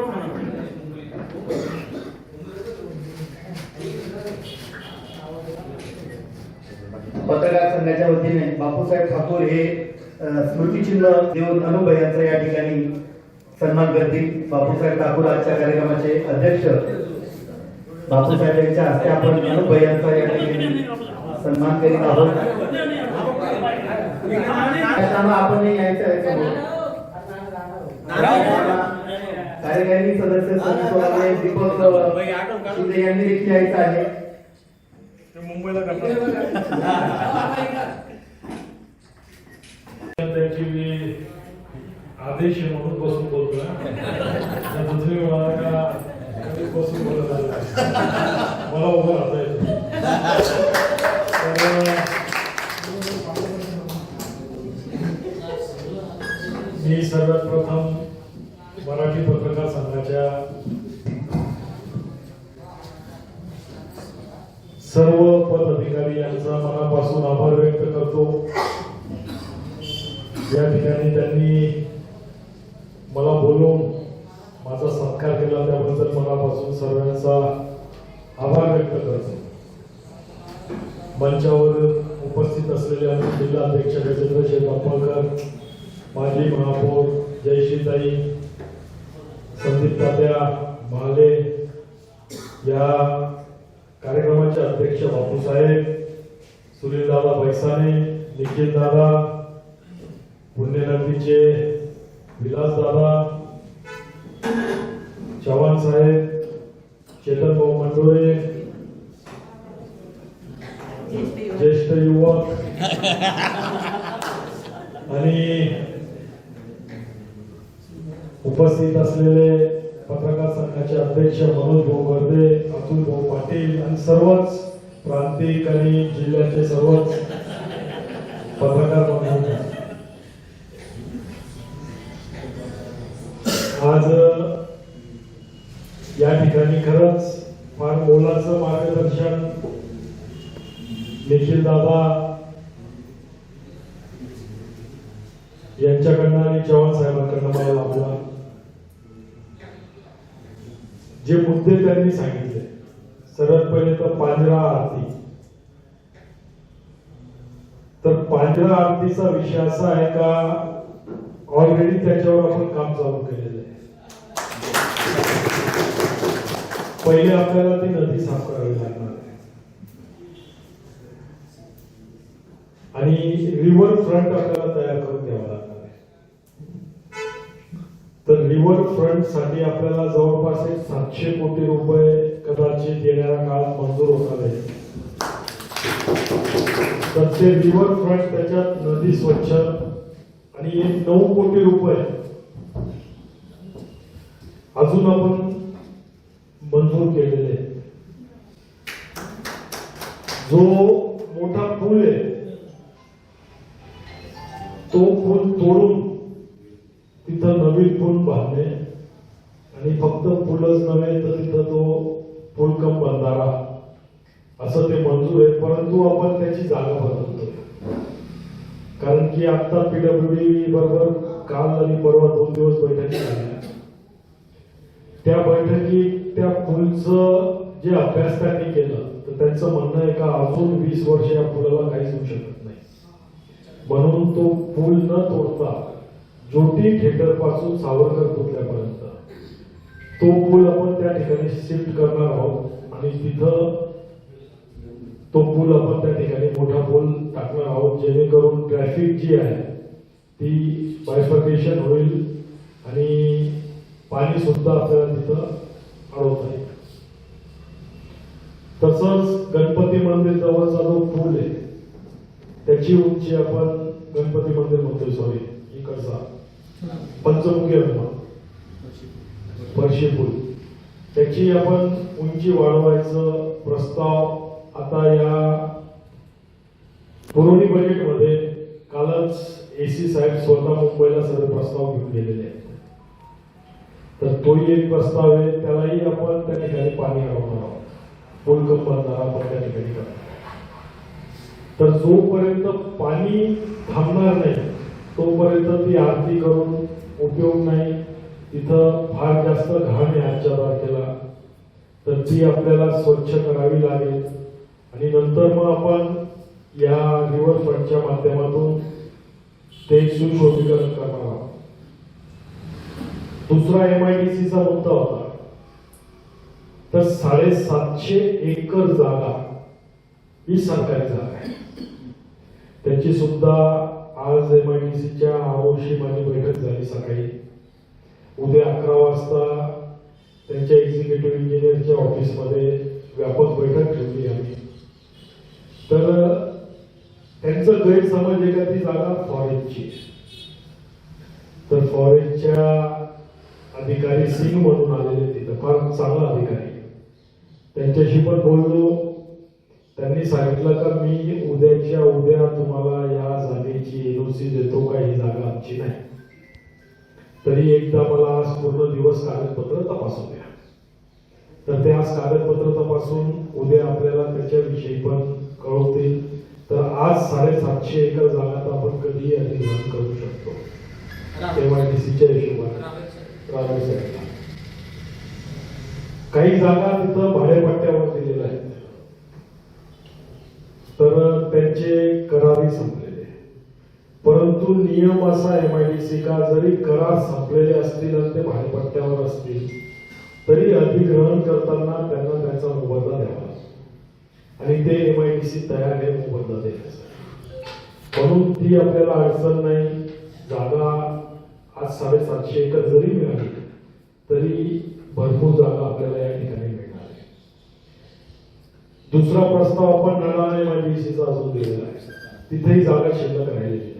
म्हणा. पत्रकार संघाच्या वतीने बापूसाहेब ठाकूर हे स्मृतिचिन्ह देऊन अनुभव यांचा या ठिकाणी सन्मान करतील. बापूसाहेब ठाकूर आजच्या कार्यक्रमाचे अध्यक्ष. बापूसाहेब यांच्या हस्ते आपण अनुभव यांचा या ठिकाणी सन्मान करीत आहोत. आपण यायचं आहे. कार्यकारिणी सदस्य सोलापूर, दीपक शिंदे यांनी देखील यायचं आहे. त्यांची मी आदेश म्हणून बसून बोलतोय. त्या दुसरी मला कधी बसून बोलत. मला उभं राहता येतं मी सर्वात प्रथम मराठी पत्रकार संघाच्या सर्व पदाधिकारी यांचा मनापासून आभार व्यक्त करतो. या ठिकाणी त्यांनी मला बोलून माझा सत्कार केला त्याबद्दल मनापासून सर्वांचा आभार व्यक्त करतो. मंचावर उपस्थित असलेले आमचे जिल्हा अध्यक्ष गजेंद्र शेख बापळकर माजी महापौर जयश्रीताई संदीप तात्या महाले या कार्यक्रमाचे अध्यक्ष बापूसाहेब सुनीलदादा बैसाने निखिल दादा पुण्यनगरीचे विलास दादा चव्हाण साहेब चेतन भाऊ मंडोळे ज्येष्ठ युवक आणि उपस्थित असलेले पत्रकार संघाचे अध्यक्ष मनोज भाऊ गर्दे अतुल भाऊ पाटील आणि सर्वच प्रांतिक आणि जिल्ह्याचे सर्वच पत्रकार बंधू आज या ठिकाणी खरंच फार मोलाचं मार्गदर्शन निखिल दादा यांच्याकडनं आणि चव्हाण साहेबांकडनं मला लाभला जे मुद्दे त्यांनी सांगितले. सर्वात पहिले तर पांढरा आरती. तर पांढरा आरतीचा विषय असा आहे का ऑलरेडी त्याच्यावर आपण काम चालू केलेलं आहे. पहिले आपल्याला ती नदी साफ करावी लागणार आहे. आणि रिव्हर फ्रंट आपल्याला तयार करून तर रिव्हर फ्रंटसाठी आपल्याला जवळपास एक सातशे कोटी रुपये कदाचित येणाऱ्या काळात मंजूर होणार आहे. तर ते रिव्हर फ्रंट त्याच्यात नदी स्वच्छ आणि एक नऊ कोटी रुपये अजून आपण मंजूर केलेले. जो फक्त नव्हे तर तिथं तो फुलकम बंधारा. असं ते मंजूर आहे परंतु आपण त्याची जागा बदलतो. कारण की आता पीडब्ल्यूडी बरोबर काल आणि परवा दोन दिवस बैठकी झाल्या. त्या बैठकीत त्या पुलच जे अभ्यास त्यांनी केलं तर त्यांचं म्हणणं आहे का अजून वीस वर्ष या पुलाला काहीच होऊ शकत नाही. म्हणून तो पूल न तोडता ज्योती थिएटरपासून सावरकर पुतळ्यापर्यंत तो पूल आपण त्या ठिकाणी शिफ्ट करणार आहोत. आणि तिथं तो पूल आपण त्या ठिकाणी मोठा पूल टाकणार आहोत जेणेकरून ट्रॅफिक जी आहे ती बायफर्केशन होईल आणि पाणी सुद्धा आपल्याला तिथं अडवता येईल. तसंच गणपती मंदिर जवळचा जो पूल आहे त्याची उंची आपण गणपती मंदिर म्हणतोय सॉरी इकडचा. पंचमुखी हनुमान. फरशी पूल त्याची आपण उंची वाढवायचं प्रस्ताव आता या पुरवणी बजेटमध्ये कालच एसी साहेब स्वतः मुंबईला सर्व प्रस्ताव घेऊन गेलेले आहेत. तर तोही एक प्रस्ताव आहे त्यालाही आपण त्या ठिकाणी पाणी लावणार आहोत. पूल कप आपण त्या ठिकाणी करणार तर जोपर्यंत पाणी थांबणार नाही तोपर्यंत ती आरती करून उपयोग नाही तिथं फार जास्त घाण आहे आजच्या तारखेला तर ती आपल्याला स्वच्छ करावी लागेल. आणि नंतर मग आपण या रिव्हरफ्रंटच्या माध्यमातून ते सुशोभीकरण करणार आहोत. दुसरा एम आय डी सीचा मुद्दा होता. तर साडेसातशे एकर जागा ही सरकारी जागा आहे. त्याची सुद्धा आज एम आय डी सीच्या आरोशी माझी बैठक झाली सकाळी. उद्या अकरा वाजता त्यांच्या एक्झिक्युटिव्ह इंजिनियरच्या ऑफिसमध्ये व्यापक बैठक ठेवली आम्ही. तर त्यांचं गैरसमज आहे का ती जागा फॉरेस्टची तर फॉरेस्टच्या अधिकारी सिंग म्हणून आलेले तिथं फार चांगला अधिकारी. त्यांच्याशी पण बोललो. त्यांनी सांगितलं का मी उद्याच्या उद्या तुम्हाला या जागेची एनओसी देतो का? ही जागा आमची नाही. तरी एकदा मला आज पूर्ण दिवस कागदपत्र तपासू द्या. तर ते आज कागदपत्र तपासून उद्या आपल्याला त्याच्याविषयी पण कळवतील. तर आज साडेसातशे एकर जागा तर आपण कधीही अधिग्रहण करू शकतो. एमआयडीसीच्या हिशोबाने. काही जागा तिथं भाडेपट्ट्यावर दिलेल्या आहेत. तर त्यांचे करारी संपले. परंतु नियम असा एमआयडीसी का जरी करार संपलेले असतील आणि ते भाडेपट्ट्यावर असतील तरी अधिग्रहण करताना त्यांना त्यांचा मोबदला द्यावा. आणि ते एम आय डी सी तयार आहे मोबदला देण्यासाठी म्हणून ती आपल्याला अडचण नाही. जागा आज साडेसातशे एकर जरी मिळाली तरी भरपूर जागा आपल्याला या ठिकाणी मिळणार आहे. दुसरा प्रस्ताव आपण नळाने सीचा अजून दिलेला आहे. तिथेही जागा शिल्लक राहिलेली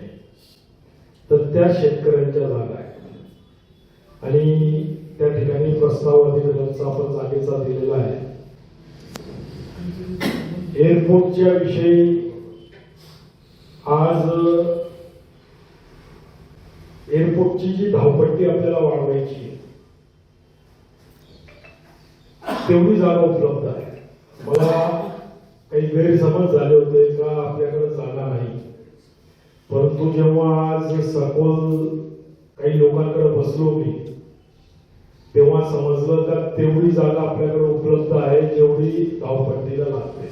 तर त्या शेतकऱ्यांच्या जागा आहेत. आणि त्या ठिकाणी प्रस्ताव अधिग्रहणचा आपण जागेचा दिलेला आहे. एअरपोर्टच्या विषयी आज एअरपोर्टची जी धावपट्टी आपल्याला वाढवायची तेवढी जागा उपलब्ध आहे. मला काही गैरसमज झाले होते का आपल्याकडे जागा नाही. परंतु जेव्हा आज सखोल काही लोकांकडे बसलो मी तेव्हा समजलं का तेवढी जागा आपल्याकडे उपलब्ध आहे जेवढी धावपट्टीला लागते.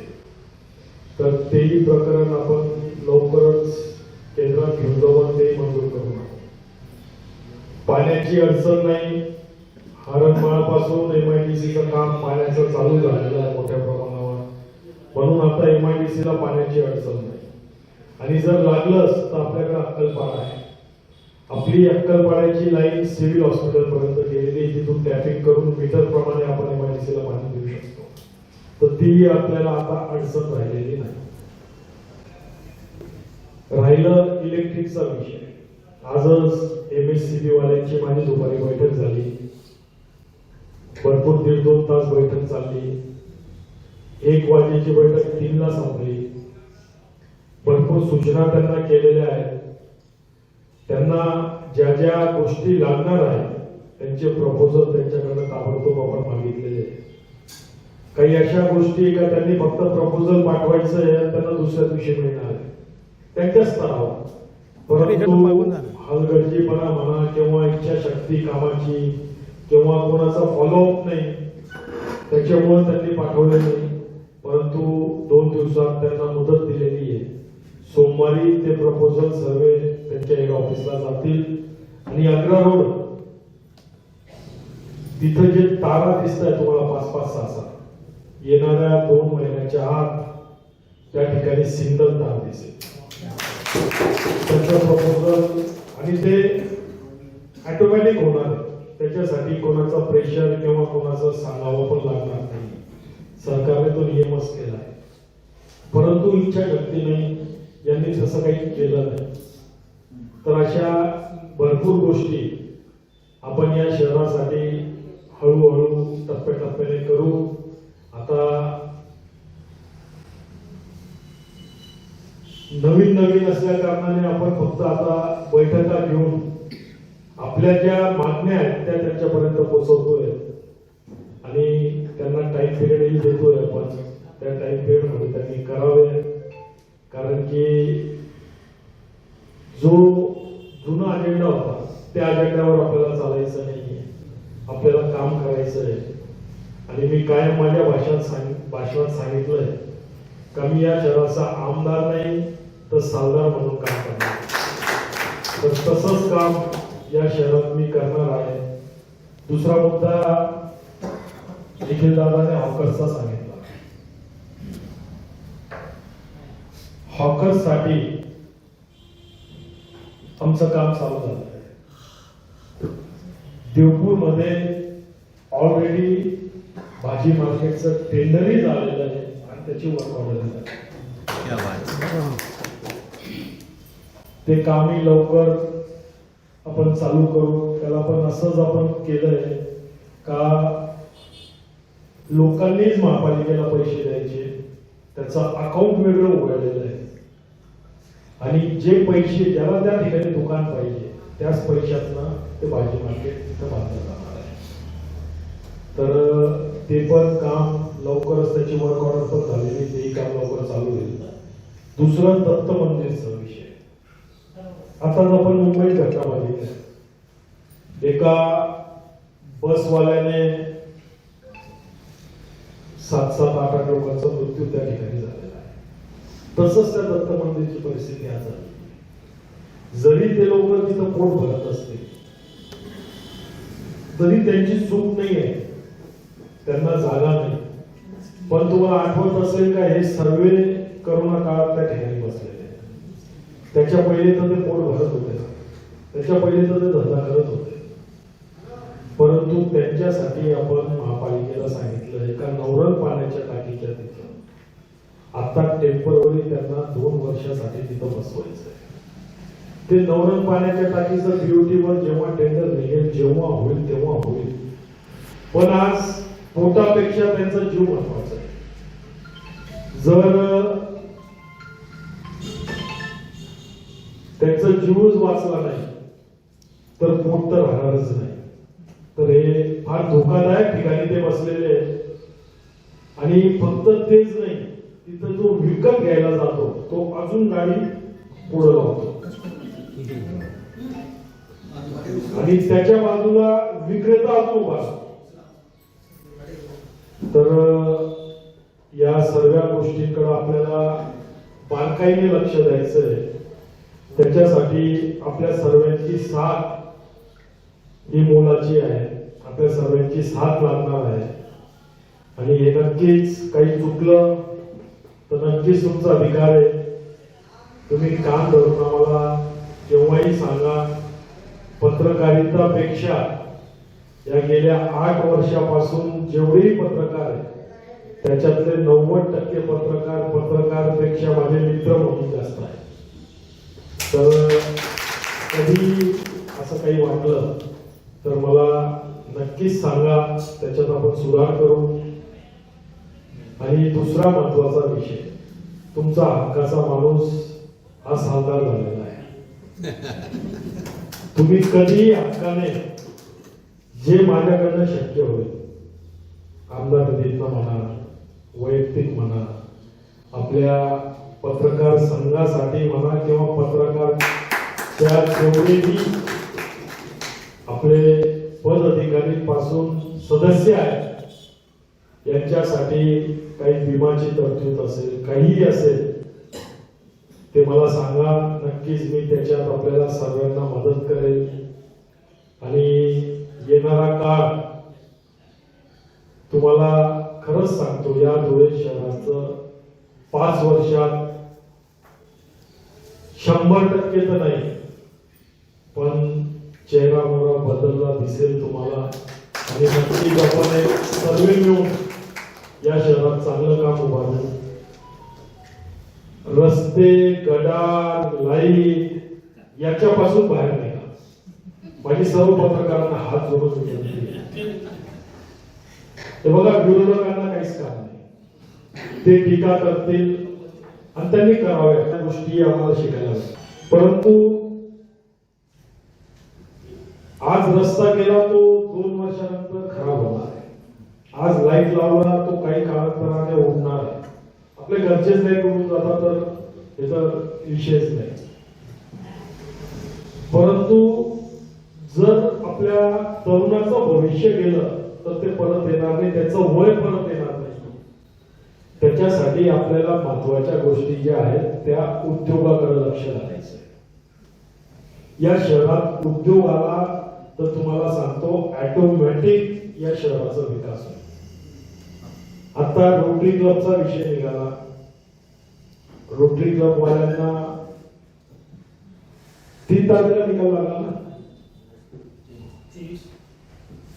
तर तेही प्रकरण आपण लवकरच केंद्रात घेऊन जाऊन ते मंजूर करू. पाण्याची अडचण नाही. हरणमाळापासून एमआयडीसीचं काम पाण्याचं चालू झालेलं आहे मोठ्या प्रमाणावर. म्हणून आता एमआयडीसीला पाण्याची अडचण नाही. आणि जर लागलंच तर आपल्याकडे अक्कलपाडा आहे. आपली अक्कलपाड्याची लाईन सिव्हिल हॉस्पिटलपर्यंत गेलेली आहे. तिथून टॅपिंग करून मीटर प्रमाणे आपण एमआयडीसीला पाणी देऊ शकतो. तर ती आपल्याला आता अडचण राहिलेली नाही. राहिलं इलेक्ट्रिकचा विषय. आजच एम एस सी बी वाल्यांची माझी दुपारी बैठक झाली. भरपूर दीड दोन तास बैठक चालली. एक वाजेची बैठक तीनला संपली. भरपूर सूचना त्यांना केलेल्या आहेत. त्यांना ज्या ज्या गोष्टी लागणार आहेत त्यांचे प्रपोजल त्यांच्याकडे ताबडतोब आपण मागितलेले. काही अशा गोष्टी का त्यांनी फक्त प्रपोजल पाठवायचं आहे त्यांना दुसऱ्या दिवशी मिळणार आहे. त्यांच्या स्तरावर परंतु हलगर्जीपणा म्हणा किंवा इच्छाशक्ती कामाची किंवा कोणाचा फॉलोअप नाही त्याच्यामुळे त्यांनी पाठवले नाही. परंतु दोन दिवसात त्यांना मुदत दिलेली आहे. सोमवारी ते प्रपोजल सर्वे त्यांच्या एका ऑफिसला जातील. आणि अकरा रोड तिथं जे तारा दिसत आहे तुम्हाला पाच पाच सहा सहा येणाऱ्या दोन महिन्याच्या आत त्या ठिकाणी सिंगल तार दिसेल. त्याचं प्रपोजल आणि ते ऑटोमॅटिक होणार त्याच्यासाठी कोणाचा प्रेशर किंवा कोणाचं सांगावं पण लागणार नाही. सरकारने तो नियमच केला आहे परंतु इच्छा शक्ती नाही. ज्यांनी तसं काही केलं नाही. तर अशा भरपूर गोष्टी आपण या शहरासाठी हळूहळू टप्प्याटप्प्याने करू. आता नवीन नवीन असल्या कारणाने आपण फक्त आता बैठका घेऊन आपल्या ज्या मागण्या आहेत त्या त्यांच्यापर्यंत पोहोचवतोय आणि त्यांना टाइम पिरियडही देतोय आपण. त्या टाइम पिरियडमध्ये त्यांनी करावे. कारण की जो जुना अजेंडा होता त्या अजेंड्यावर आपल्याला चालायचं आहे आपल्याला काम करायचं आहे. आणि मी कायम माझ्या भाषणात सांग भाषणात सांगितलंय का मी या शहराचा आमदार नाही तर सालदार म्हणून काम करणार तर तसंच काम या शहरात मी करणार आहे. दुसरा मुद्दा निखिल दादाने हॉकर्सचा सांगितलं. हॉकर्ससाठी आमचं काम चालू झालं आहे. देवपूरमध्ये ऑलरेडी भाजी मार्केटचं टेंडरही झालेलं आहे आणि त्याची वर्क ऑर्डर ते कामही लवकर आपण चालू करू. त्याला पण असंच आपण केलंय का लोकांनीच महापालिकेला पैसे द्यायचे. त्याचं अकाउंट वेगळं उघडलेलं आहे. आणि जे पैसे ज्याला त्या ठिकाणी दुकान पाहिजे त्याच पैशातनं ते भाजी मार्केट तिथं बांधलं जाणार आहे. तर ते पण काम लवकरच त्याची वर्क ऑर्डर पण झालेली तेही काम लवकर चालू होईल. दुसरं दत्त मंदिरचा विषय आताच आपण मुंबईत घटना बघितली एका बसवाल्याने सात सात आठ आठ लोकांचा मृत्यू त्या ठिकाणी झाला तसंच त्या दत्त मंदिरची परिस्थिती आज झाली जरी ते लोक तिथं पोट भरत असतील तरी त्यांची चूक नाही आहे. त्यांना जागा नाही. पण तुम्हाला आठवत असेल का हे सर्वे करोना काळात त्या ठिकाणी बसलेले त्याच्या पहिले तर ते पोट भरत होते. त्याच्या पहिले तर ते धंदा करत होते. परंतु त्यांच्यासाठी आपण महापालिकेला सांगितलं एका नवरंग नवरण पाण्याच्या टाकीच्या तिथं. आता टेंपररी त्यांना दोन वर्षासाठी तिथं बसवायचं आहे. ते नवरण पाण्याच्या टाकीचं बीओटीवर जेव्हा टेंडर निघेल जेव्हा होईल तेव्हा होईल. पण आज पोटापेक्षा त्यांचा जीव महत्त्वाचा आहे. जर त्यांचा जीवच वाचला नाही तर पोट तर राहणारच नाही. तर हे फार धोकादायक ठिकाणी ते बसलेले आहेत. आणि फक्त तेच नाही तिथं जो विकत घ्यायला जातो तो अजून गाडी पुढे लावतो. आणि त्याच्या बाजूला विक्रेता अजून उभा तर या सर्व गोष्टींकडे आपल्याला बारकाईने लक्ष द्यायचं आहे त्याच्यासाठी आपल्या सर्वांची साथ ही मोलाची आहे. आपल्या सर्वांची साथ लागणार आहे. आणि हे नक्कीच काही चुकलं तर नक्कीच तुमचा अधिकार आहे. तुम्ही काम धरून आम्हाला केव्हाही सांगा पत्रकारितापेक्षा या गेल्या आठ वर्षापासून जेवढेही पत्रकार आहेत त्याच्यातले नव्वद टक्के पत्रकार पत्रकारपेक्षा माझे मित्र म्हणून जास्त आहेत. तर कधी असं काही वाटलं तर मला नक्कीच सांगा त्याच्यात आपण सुधार करू. आणि दुसरा महत्त्वाचा विषय तुमचा हक्काचा माणूस हा सालदार झालेला आहे. तुम्ही कधीही हक्काने जे माझ्याकडनं शक्य होईल आमदार निधीतनं म्हणा वैयक्तिक म्हणा आपल्या पत्रकार संघासाठी म्हणा किंवा पत्रकार त्या जेवढेही आपले पद अधिकारी पासून सदस्य आहेत. यांच्यासाठी काही विमाची तरतूद असेल काहीही असेल ते मला सांगा. नक्कीच मी त्याच्यात आपल्याला सर्वांना मदत करेल. आणि येणारा काळ तुम्हाला खरंच सांगतो या धुळे शहराचं पाच वर्षात शंभर टक्के तर नाही पण चेहरा मोहरा बदलला दिसेल तुम्हाला. आणि नक्कीच आपण एक सर्वे मिळून या शहरात चांगलं काम उभारलं रस्ते गडार लाइट याच्यापासून बाहेर निघा. माझी सर्व पत्रकारांना हात जोडून ते बघा विरोधकांना काहीच काम नाही. ते टीका करतील आणि त्यांनी कराव्या त्या गोष्टी आम्हाला शिकायला परंतु आज रस्ता केला तो दोन वर्षानंतर खराब होणार. आज लाइट लावला तो काही कालांतराने उडणार आहे. आपले घरचेच नाही उडून जातात तर त्याचा विषयच नाही. परंतु जर आपल्या तरुणाचं भविष्य गेलं तर ते परत येणार नाही त्याचं वय परत येणार नाही. त्याच्यासाठी आपल्याला महत्त्वाच्या गोष्टी ज्या आहेत त्या उद्योगाकडे लक्ष घालायचं या शहरात उद्योगाला तर तुम्हाला सांगतो ऑटोमॅटिक या शहराचा विकास होईल. आता रोटरी क्लबचा विषय निघाला. रोटरी क्लब वाल्यांना तीन तारखेला निकाल लागला ना?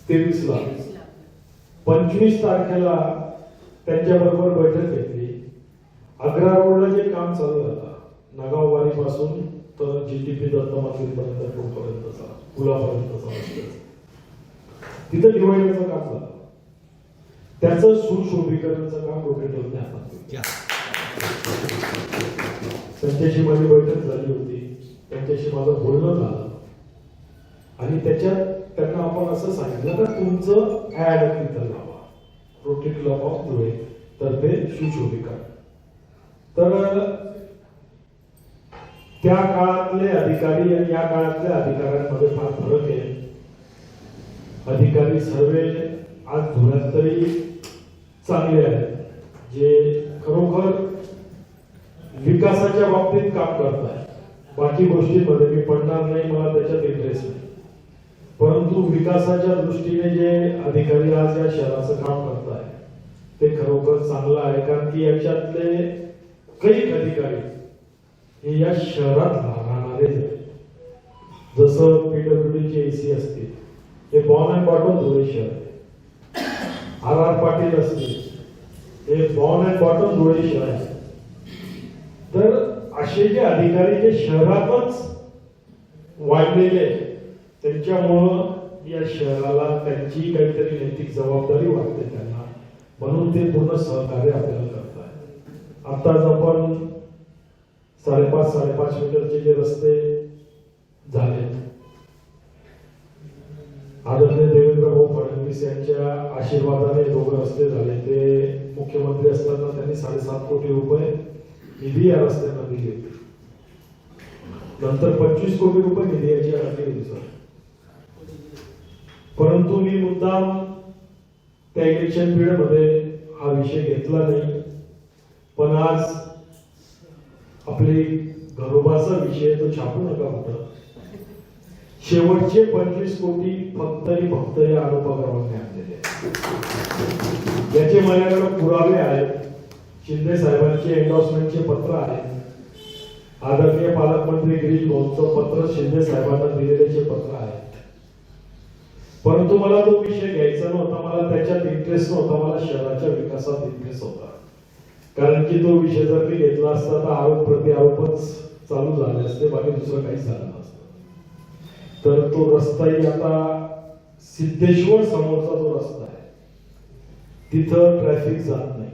तेवीस ला पंचवीस तारखेला त्यांच्या बरोबर बैठक घेतली. अग्रा रोडला जे काम चालू झालं नगाववाडी पासून तर जीटीपी दत्त मंदिरपर्यंत पुलापर्यंतचा पुलापर्यंतचा. तिथं डिवायडरचं काम झालं. त्याचं सुशोभीकरणाचं काम रोटे ठेवणे हातात घेतलं. त्यांच्याशी माझी बैठक झाली होती. त्यांच्याशी माझं बोलणं झालं. आणि त्याच्यात त्यांना आपण असं सांगितलं का तुमचं ऍड तिथं लावा. ऑफ धुळे तर ते सुशोभिका तर त्या काळातले अधिकारी आणि या काळातल्या अधिकाऱ्यांमध्ये फार फरक आहे. अधिकारी सर्व आज धुळ्यात तरी चांगले आहेत जे खरोखर विकासाच्या बाबतीत काम करत बाकी गोष्टीमध्ये मी पडणार नाही मला त्याच्यात इंटरेस्ट नाही. परंतु विकासाच्या दृष्टीने जे अधिकारी आज या शहराचं काम करत आहे ते खरोखर चांगलं आहे कारण की याच्यातले काही अधिकारी हे या शहरात राहणारे जसं पीडब्ल्यूडी चे एसी असतील हे बॉन अँड बॉटम धुळे शहर. आर आर पाटील असतील हे बॉन अँड बॉटम धुळे शहर आहे. तर असे जे अधिकारी जे शहरातच वाढलेले आहेत, त्यांच्यामुळं या शहराला त्यांची काहीतरी नैतिक जबाबदारी वाटते त्यांना. म्हणून ते पूर्ण सहकार्य आपल्याला करत आहे आताच आपण साडेपाच साडेपाच मीटरचे जे रस्ते झाले. आदरणीय देवेंद्र भाऊ फडणवीस यांच्या आशीर्वादाने दोघं रस्ते झाले. ते मुख्यमंत्री असताना त्यांनी साडेसात कोटी रुपये निधी या रस्त्यांना दिली होती. नंतर पंचवीस कोटी रुपये निधी याची अडकली होती सर. परंतु मी मुद्दाम त्या इलेक्शन पिरियडमध्ये हा विषय घेतला नाही. पण आज आपली घरोबाचा विषय तो छापू नका कुठं शेवटचे पंचवीस कोटी फक्त आणि फक्त या आरोपाप्रमाणे आणलेले याचे माझ्याकडे पुरावे आहेत शिंदे साहेबांचे एन्डॉर्समेंटचे पत्र आहे आदरणीय पालकमंत्री गिरीश भाऊंचं पत्र शिंदे साहेबांना दिलेले पत्र आहे परंतु मला तो विषय घ्यायचा नव्हता मला त्याच्यात इंटरेस्ट नव्हता मला शहराच्या विकासात इंटरेस्ट होता. कारण की तो विषय जर मी घेतला असता तर आरोप प्रत्यारोपच चालू झाले असते बाकी दुसरं काहीच झालं नसतं. तर तो रस्ताही आता सिद्धेश्वर समोरचा जो रस्ता आहे तिथं ट्रॅफिक जात नाही.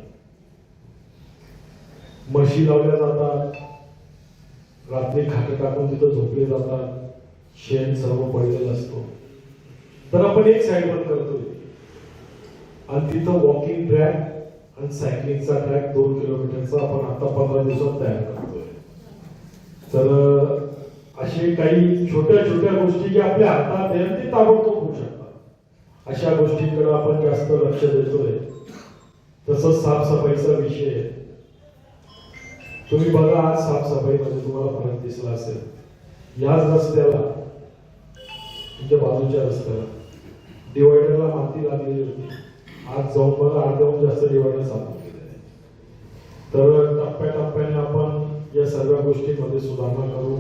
म्हशी लावल्या जातात रात्री खाटे टाकून तिथं झोपले जातात शेण सर्व पडलेलं असतो. तर आपण एक साईड वर करतोय. आणि तिथं वॉकिंग ट्रॅक आणि सायकलिंगचा ट्रॅक दोन किलोमीटरचा आपण आता पंधरा दिवसात तयार करतोय. तर असे काही छोट्या छोट्या गोष्टी ज्या आपल्या हातात आहे ते ताबडतोब होऊ शकतात. अशा गोष्टींकडे आपण जास्त लक्ष देतोय. तसंच साफसफाईचा विषय आहे. तुम्ही बघा आज साफसफाईमध्ये तुम्हाला फरक दिसला असेल. याच रस्त्याला तुमच्या बाजूच्या रस्त्याला डिवायडरला माती लागलेली होती. आज जाऊन बघा अर्ध्याहून जास्त डिवायडर साफ केलेले तर टप्प्याटप्प्याने आपण या सर्व गोष्टींमध्ये सुधारणा करू.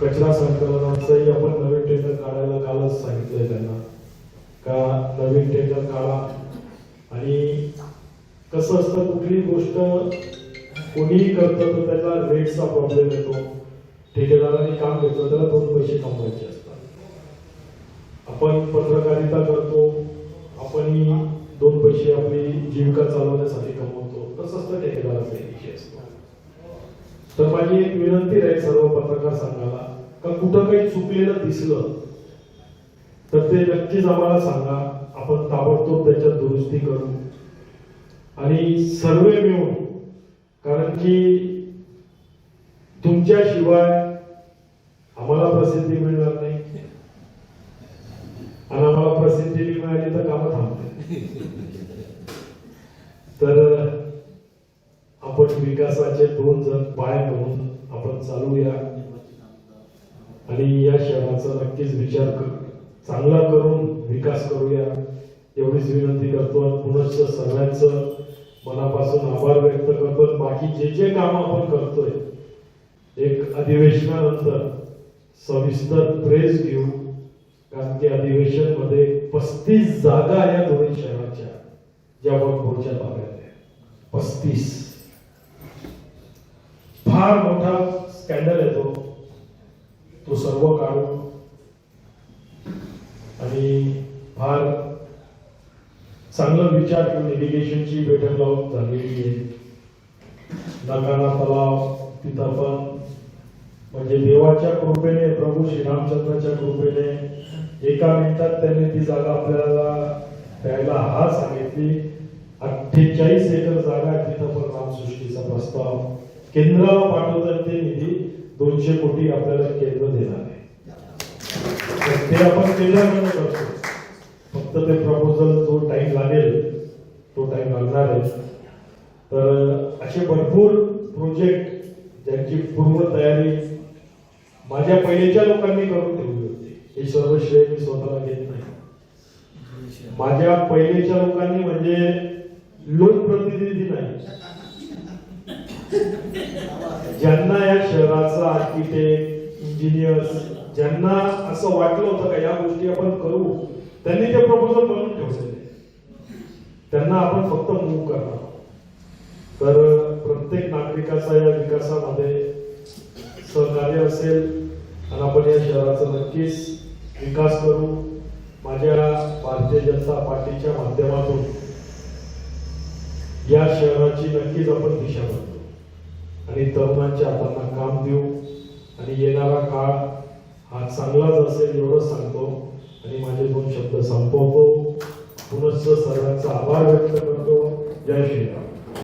कचरा संकलनाचंही आपण नवीन टेंडर काढायला कालच सांगितलंय त्यांना. का नवीन टेंडर काढा. आणि कसं असतं कुठली गोष्ट कोणीही करतं तर त्याला रेटचा प्रॉब्लेम येतो. ठेकेदाराने काम घेतलं त्याला दोन पैसे कमवायचे असतात. आपण पत्रकारिता करतो. पैसे आपली जीविका चालवण्यासाठी कमवतो. तसंच तर ठेकेदाराचा विषय असतो तर माझी एक विनंती राहील सर्व पत्रकार संघाला का कुठं काही चुकलेलं दिसलं तर ते नक्कीच आम्हाला सांगा. आपण ताबडतोब त्याच्यात दुरुस्ती करू. आणि सर्वे मिळून कारण की तुमच्याशिवाय आम्हाला प्रसिद्धी मिळणार नाही. आणि आम्हाला प्रसिद्धी मिळाली तर कामं थांबते तर आपण विकासाचे दोन जण पाय म्हणून आपण चालूया. आणि या शहराचा नक्कीच विचार चांगला करून विकास करूया. एवढीच विनंती करतो आणि पुनश्च सर्वांचं मनापासून आभार व्यक्त करतो. बाकी जे जे काम आपण करतोय एक अधिवेशनानंतर सविस्तर प्रेस घेऊ. कारण की अधिवेशनमध्ये पस्तीस जागा या दोन्ही शहराच्या ज्या ताब्यात आहे. पस्तीस. फार मोठा स्कॅन्डल येतो तो. सर्व काढून आणि फार चांगलं विचार घेऊन इरिगेशनची बैठक लावून झालेली आहे. नकाना तलाव तिथं पण म्हणजे देवाच्या कृपेने प्रभू श्रीरामचंद्राच्या कृपेने एका मिनिटात त्यांनी ती जागा आपल्याला द्यायला हा सांगितली. अठ्ठेचाळीस एकर जागा तिथं पण रामसृष्टीचा प्रस्ताव. केंद्राला पाठवतात ते निधी दोनशे कोटी आपल्याला केंद्र देणार आहे. तर ते आपण केंद्राकडे करतो. फक्त ते प्रपोजल जो टाइम लागेल तो टाइम लागणार आहे. तर असे भरपूर प्रोजेक्ट ज्यांची पूर्व तयारी माझ्या पहिलेच्या लोकांनी करून ठेवली होती. हे सर्व श्रेय मी स्वतःला घेत नाही. माझ्या पहिलेच्या लोकांनी म्हणजे लोकप्रतिनिधी नाही. ज्यांना या शहराचा आर्किटेक्ट इंजिनियर ज्यांना असं वाटलं होतं का या गोष्टी आपण करू त्यांनी ते प्रपोजल बनवून ठेवलेले. त्यांना आपण फक्त मूव करणार तर प्रत्येक नागरिकाचा या विकासामध्ये सहकार्य असेल आणि आपण या शहराचा नक्कीच विकास करू. माझ्या भारतीय जनता पार्टीच्या माध्यमातून या शहराची नक्कीच आपण दिशा बनवू आणि तरुणांच्या हातांना काम देऊ. आणि येणारा काळ हा चांगलाच असेल एवढं सांगतो. आणि माझे दोन शब्द संपवतो. पुनश्च सर्वांचा आभार व्यक्त करतो. जय श्रीराम.